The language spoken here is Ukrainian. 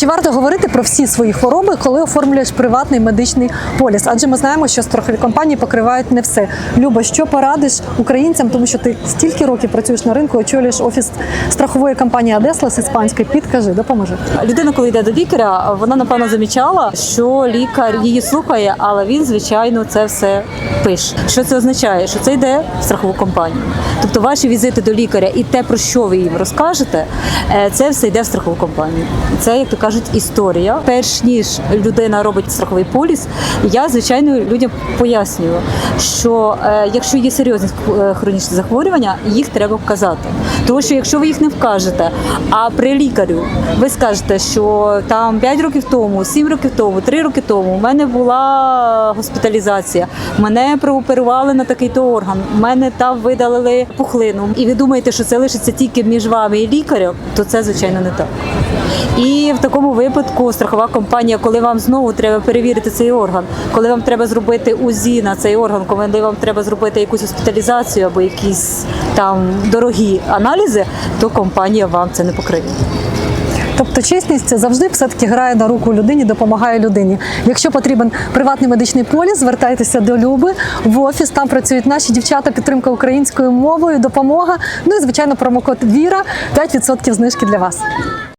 Чи варто говорити про всі свої хвороби, коли оформлюєш приватний медичний поліс? Адже ми знаємо, що страхові компанії покривають не все. Люба, що порадиш українцям, тому що ти стільки років працюєш на ринку, очолюєш офіс страхової компанії Адеслас іспанської. Підкажи, допоможи. Людина, коли йде до лікаря, вона напевно замічала, що лікар її слухає, але він, звичайно, це все пише. Що це означає? Що це йде в страхову компанію. Тобто ваші візити до лікаря і те, про що ви їм розкажете, е, це все йде в страхову компанію. Це, як то кажуть, історія. Перш ніж людина робить страховий поліс, я звичайно людям пояснюю, що е, якщо є серйозні е, хронічні захворювання, їх треба вказати. Тому що якщо ви їх не вкажете, а при лікарю ви скажете, що там 5 років тому, 7 років тому, 3 роки тому у мене була госпіталізація, мене прооперували на такий-то орган, мене там видалили пухлину, і ви думаєте, що це лишиться тільки між вами і лікарем, то це звичайно не так. І в такому випадку страхова компанія, коли вам знову треба перевірити цей орган, коли вам треба зробити УЗІ на цей орган, коли вам треба зробити якусь госпіталізацію або якісь там дорогі аналізи, то компанія вам це не покриє. Тобто чесність завжди все-таки грає на руку людині, допомагає людині. Якщо потрібен приватний медичний поліс, звертайтеся до Люби в офіс. Там працюють наші дівчата, підтримка українською мовою, допомога. Ну і звичайно, промокод Віра 5% знижки для вас.